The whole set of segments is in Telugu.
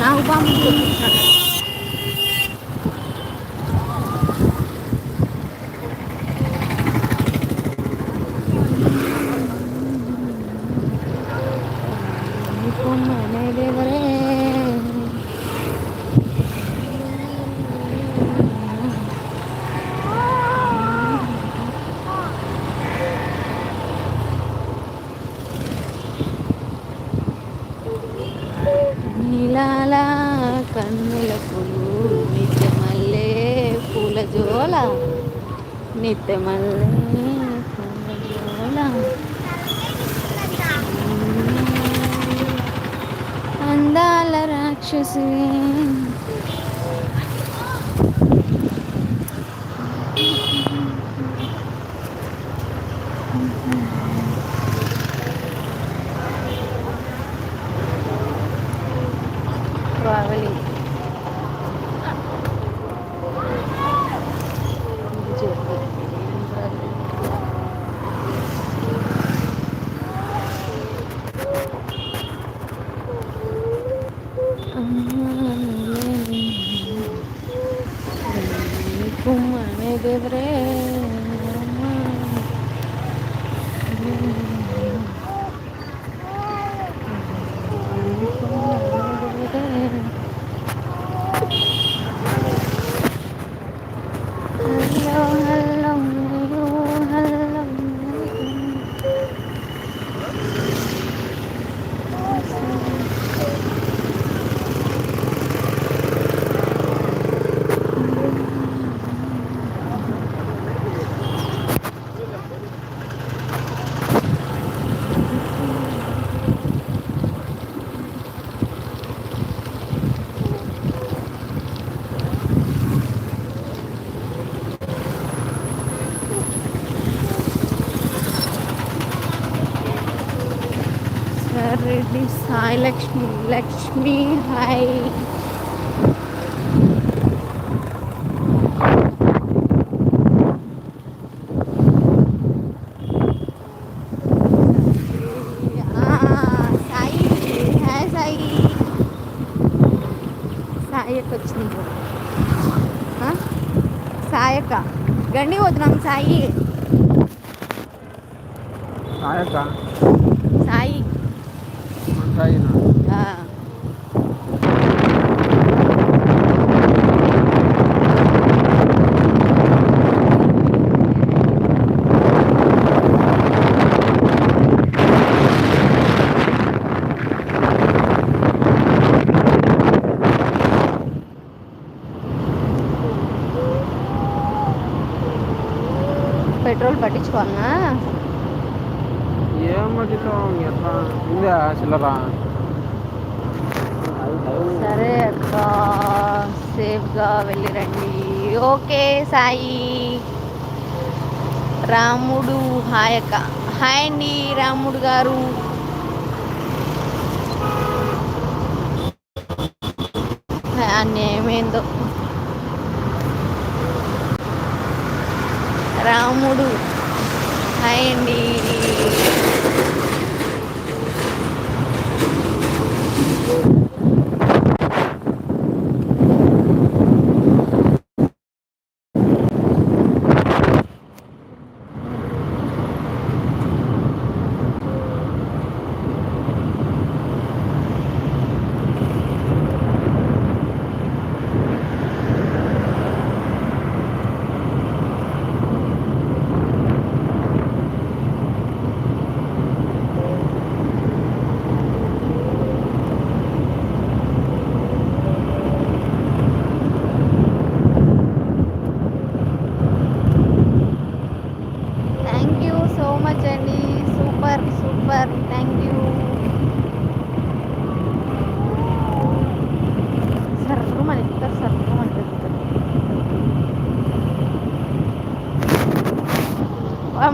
నాగుపాము కొమ్మనే నీలాల కన్నుల పులు నిత్య పూల జోల నిత్యమల్లే పూల జోల. అందాల రాక్షసి సాయి లక్ష్మి లక్ష్మి హాయ్ ఆ, సాయి హాయ్ సాయి సాయక్క వచ్చింది ఇప్పుడు. ఆ? సాయక్క గండి వద్దున్నాం సాయి సాయక. పెట్రోల్ పట్టించుకోవాలనా ఏం పట్టిస్తాం ఎట్లా ఉందా చిల్లరా. సరే అక్క సేఫ్గా వెళ్ళిరండి ఓకే సాయి. రాముడు హాయ్ అక్క. హాయ్ అండి రాముడు గారు. అన్నేమేందో రాముడు. హాయ్ అండి.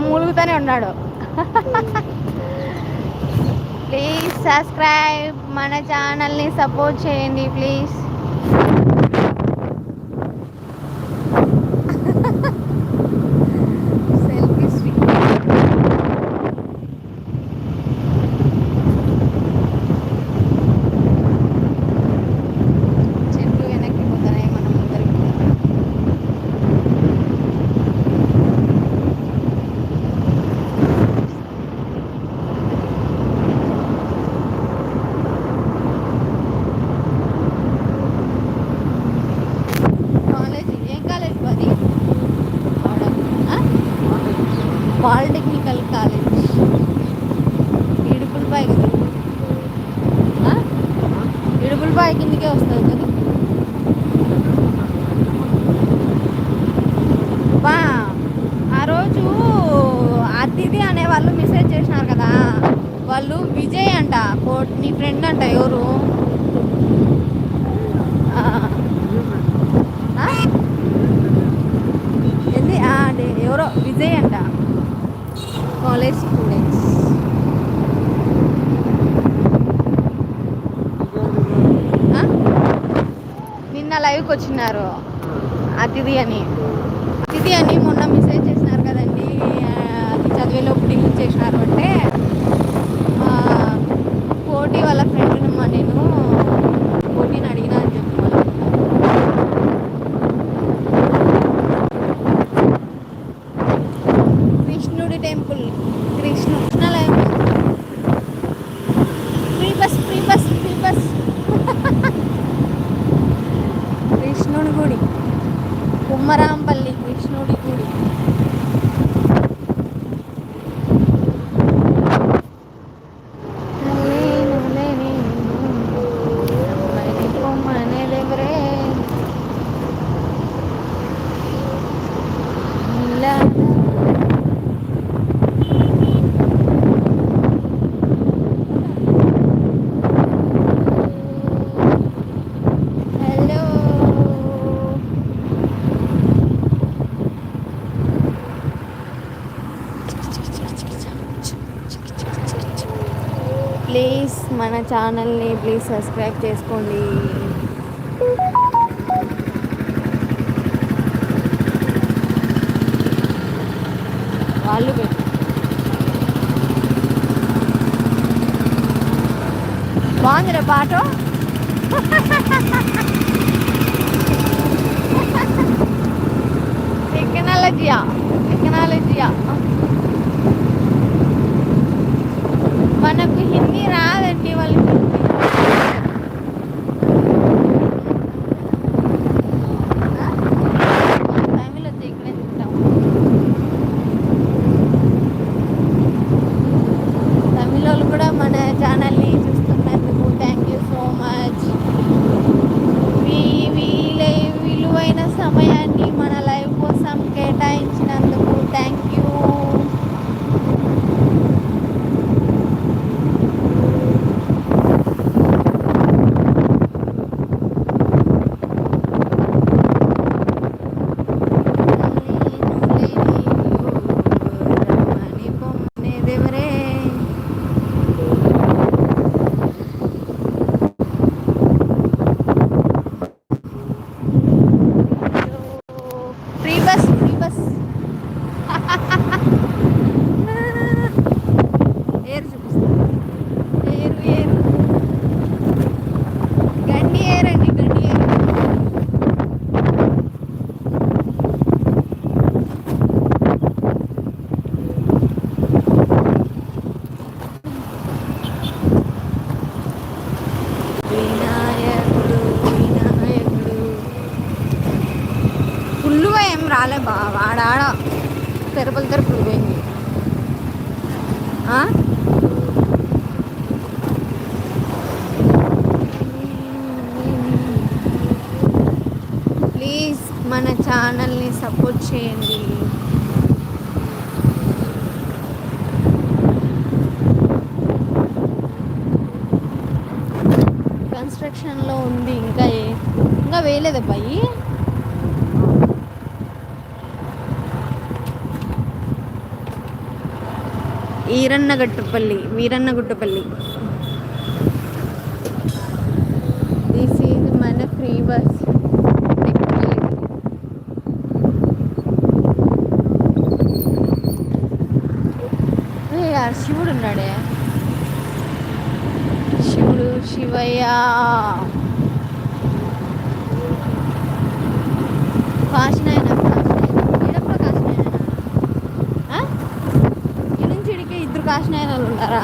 ములుగుతూనే ఉన్నాడు. ప్లీజ్ సబ్స్క్రైబ్ మన ఛానల్ని సపోర్ట్ చేయండి ప్లీజ్ ఇడుపులపాయ కిందకే వస్తుంది కదా. బా ఆ రోజు అతిథి అనే వాళ్ళు మెసేజ్ చేసినారు కదా. వాళ్ళు విజయ్ అంట నీ ఫ్రెండ్ అంట ఎవరు ఆ, ఆ? ఏంది ఆ, అదే ఎవరో విజయ్ అంట కాలేజ్ స్టూడెంట్స్ ఆ? నిన్న లైవ్కి వచ్చినారు. అతిథి అని. అతిథి అని మొన్న మెసేజ్ చేసినారు కదండి. అది చదివేలోపు డిలీట్ చేసినారు అంటే పోటీ వాళ్ళ ఫ్రెండ్ నేను పోటీని అడిగిన అని చెప్పి మళ్ళీ కృష్ణుడి temple Krishna కృష్ణాలయం free bus free bus free bus కృష్ణుడి గుడి కుమ్మరాంపల్లి కృష్ణుడి గుడి హలో ప్లీజ్ మన ఛానల్ని ప్లీజ్ సబ్స్క్రైబ్ చేసుకోండి. వాళ్ళు బాగుందిరా పాట? టెక్నాలజీయా? టెక్నాలజీయా? మనకు హిందీ రాదండి వాళ్ళు తెరపల ప్లీజ్ మన ఛానల్ని సపోర్ట్ చేయండి. కన్స్ట్రక్షన్లో ఉంది ఇంకా ఏ- ఇంకా వేయలేదు అబ్బాయి ఈరన్నగట్టుపల్లి వీరన్నగుట్టపల్లి. దిస్ ఈజ్ మన ఫ్రీ బస్ శివుడు ఉన్నాడే? శివుడు శివయ్య. కాశీనాయన తెలియని ఉన్నారా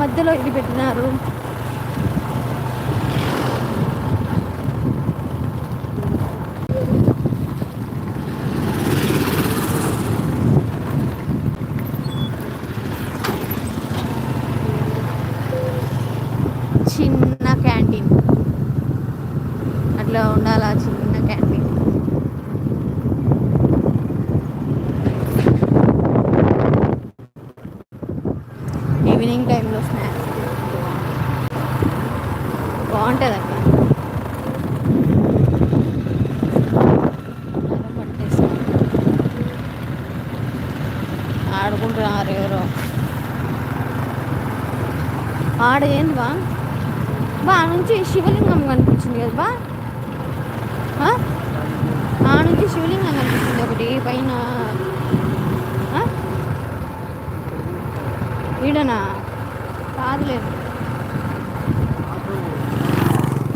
మధ్యలో ఇది పెట్టినారు. చిన్న క్యాంటీన్. అట్లా ఉండాలి ఆడుకుంటున్నారు ఎవరో ఆడ ఏంది బా బా ఆ నుంచి శివలింగం కనిపించింది కదా బా ఆ? ఆ నుంచి శివలింగం కనిపించింది ఒకటి పైన ఆ? ఈడనా కాదులేదు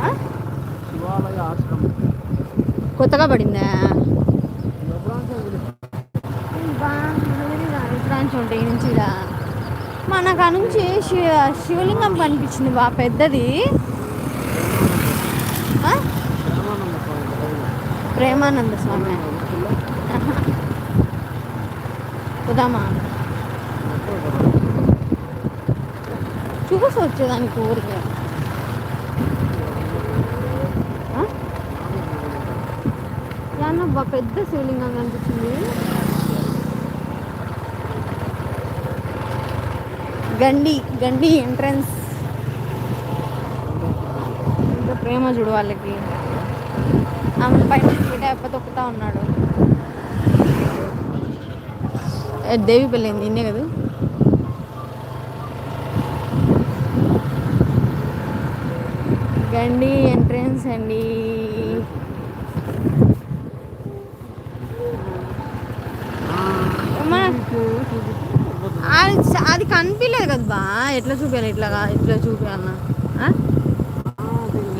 ఆ? శివాలయ ఆశ్రమం కొత్తగా పడిందా ఎప్పుడంటే ఇది బా విశ్రాంతి నుంచి ఈడ. మనకు ఆ నుంచి శివ శివలింగం కనిపించింది బా పెద్దది. ప్రేమానంద స్వామి. వస్తువులో చూసి వచ్చేదానికి ఊరికి. ఆ? యాన్నబ్బా పెద్ద శివలింగం కనిపించింది. గండి గండి ఎంట్రన్స్ ఇంకా ప్రేమ చూడు వాళ్ళకి. ఆమె పైన ఎప్ప తొక్కుతా ఉన్నాడు. దేవి పెళ్ళింది ఇన్నే కదా? గండి ఎంట్రన్స్ అండి ఆ, మన- చూపించు, చూపించు. అది అది కనిపించలేదు కదా బా. ఎట్లా చూపించాలి ఇట్లా ఇట్లా చూపించాలన్నా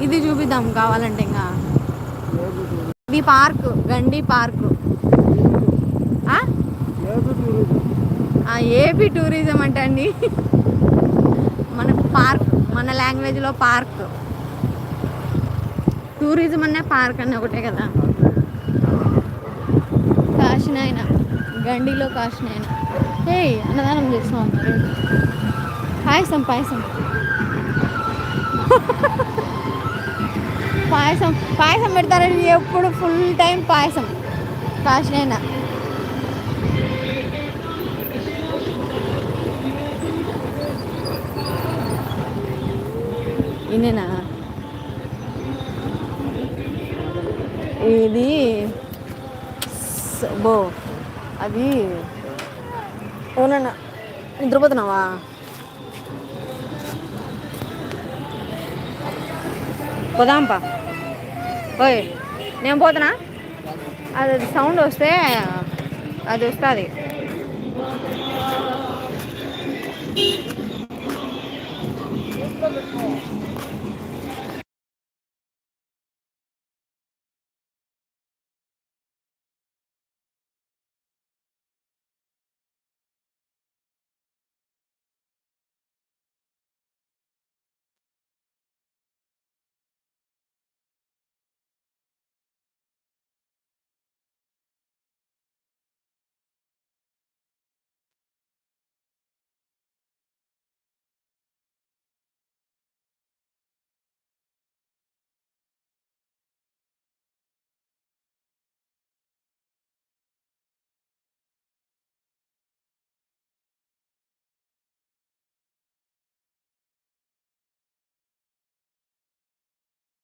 ఇది చూపిద్దాం కావాలంటే ఇంకా. ఇది పార్క్ గండి పార్క్. ఆ? ఏపీ టూరిజం అంటే అండి. మన పార్క్ మన లాంగ్వేజ్లో పార్క్. టూరిజం అనే పార్క్ అన్న ఒకటే కదా. కాశీనాయన గండిలో కాశీనాయన హే అన్నదానం చేస్తున్నాం. పాయసం పాయసం. పాయసం పాయసం పెడతారండి ఎప్పుడు ఫుల్ టైం పాయసం. కాశీనాయన ఇనేనా ఇది బో అది అవునన్నా నిద్రపోతున్నావా? పోదాంపా. ఓయ్ నేను పోతున్నా. అది సౌండ్ వస్తే అది వస్తుంది. Thank